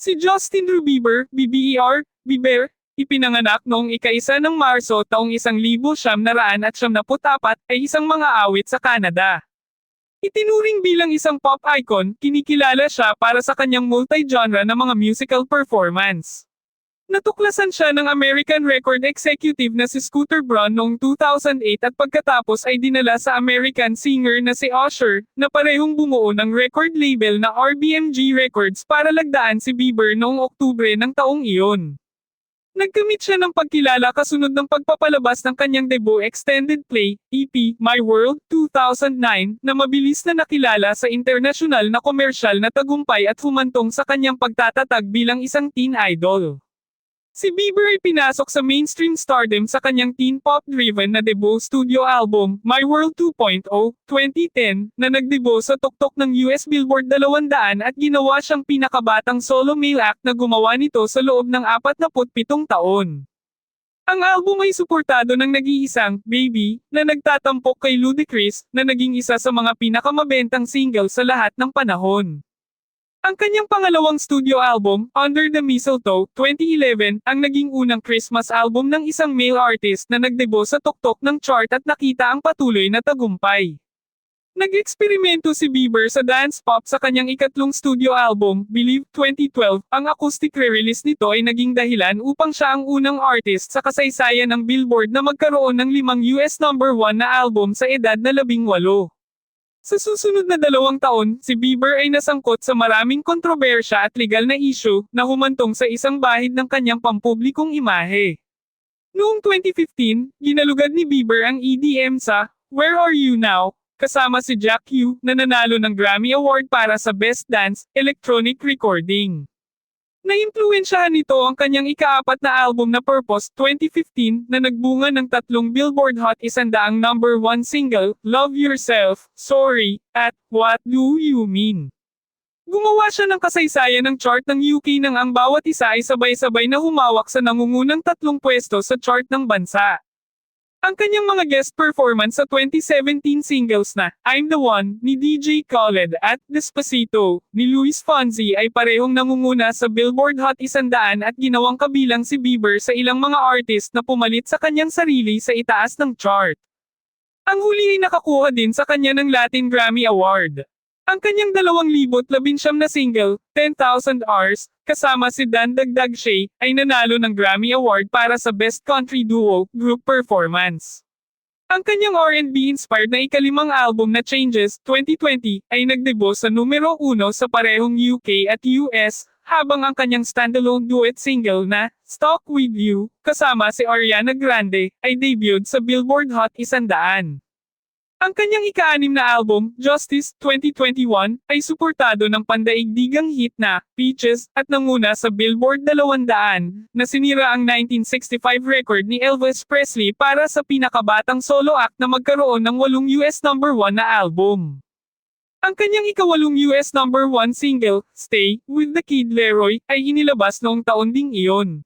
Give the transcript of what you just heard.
Si Justin Bieber, BBER, Bieber, ipinanganak noong ika-isa ng Marso taong 1974 ay isang mga awit sa Canada. Itinuring bilang isang pop icon, kinikilala siya para sa kanyang multi-genre na mga musical performance. Natuklasan siya ng American record executive na si Scooter Braun noong 2008 at pagkatapos ay dinala sa American singer na si Usher, na parehong bumuo ng record label na RBMG Records para lagdaan si Bieber noong Oktubre ng taong iyon. Nagkamit siya ng pagkilala kasunod ng pagpapalabas ng kanyang debut extended play, EP, My World, 2009, na mabilis na nakilala sa internasyonal na komersyal na tagumpay at humantong sa kanyang pagtatatag bilang isang teen idol. Si Bieber ay pinasok sa mainstream stardom sa kanyang teen pop-driven na debut studio album, My World 2.0, 2010, na nagdebut sa tuktok ng US Billboard 200 at ginawa siyang pinakabatang solo male act na gumawa nito sa loob ng 47 taon. Ang album ay suportado ng nag-iisang, Baby, na nagtatampok kay Ludacris, na naging isa sa mga pinakamabentang single sa lahat ng panahon. Ang kanyang pangalawang studio album, Under the Mistletoe, 2011, ang naging unang Christmas album ng isang male artist na nagdebo sa tuktok ng chart at nakita ang patuloy na tagumpay. Nag-eksperimento si Bieber sa dance pop sa kanyang ikatlong studio album, Believe 2012. Ang acoustic re-release nito ay naging dahilan upang siya ang unang artist sa kasaysayan ng Billboard na magkaroon ng limang US number 1 na album sa edad na labing walo. Sa susunod na dalawang taon, si Bieber ay nasangkot sa maraming kontrobersya at legal na issue na humantong sa isang bahid ng kanyang pampublikong imahe. Noong 2015, ginalugad ni Bieber ang EDM sa Where Are You Now? kasama si Jack Yu na nanalo ng Grammy Award para sa Best Dance Electronic Recording. Naimpluwensyahan nito ang kanyang ikaapat na album na Purpose 2015 na nagbunga ng tatlong Billboard Hot 100 number 1 single, Love Yourself, Sorry, at What Do You Mean. Gumawa siya ng kasaysayan ng chart ng UK nang ang bawat isa ay sabay-sabay na humawak sa nangungunang tatlong pwesto sa chart ng bansa. Ang kanyang mga guest performance sa 2017 singles na I'm the One ni DJ Khaled at Despacito ni Luis Fonsi ay parehong nangunguna sa Billboard Hot 100 at ginawang kabilang si Bieber sa ilang mga artist na pumalit sa kanyang sarili sa itaas ng chart. Ang huli ay nakakuha din sa kanya ng Latin Grammy Award. Ang kanyang 2019 na single, 10,000 Hours, kasama si Dan Dagdag Shay, ay nanalo ng Grammy Award para sa Best Country Duo Group Performance. Ang kanyang R&B-inspired na ikalimang album na Changes 2020 ay nagdebo sa numero 1 sa parehong UK at US, habang ang kanyang standalone duet single na Stalk With You, kasama si Ariana Grande, ay debuted sa Billboard Hot 100. Ang kanyang ika-anim na album, Justice 2021, ay suportado ng pandaigdigang hit na Peaches at nanguna sa Billboard 200 na sinira ang 1965 record ni Elvis Presley para sa pinakabatang solo act na magkaroon ng walong US number 1 na album. Ang kanyang ikawalong US number 1 single, Stay, with the Kid Leroy, ay inilabas noong taon ding iyon.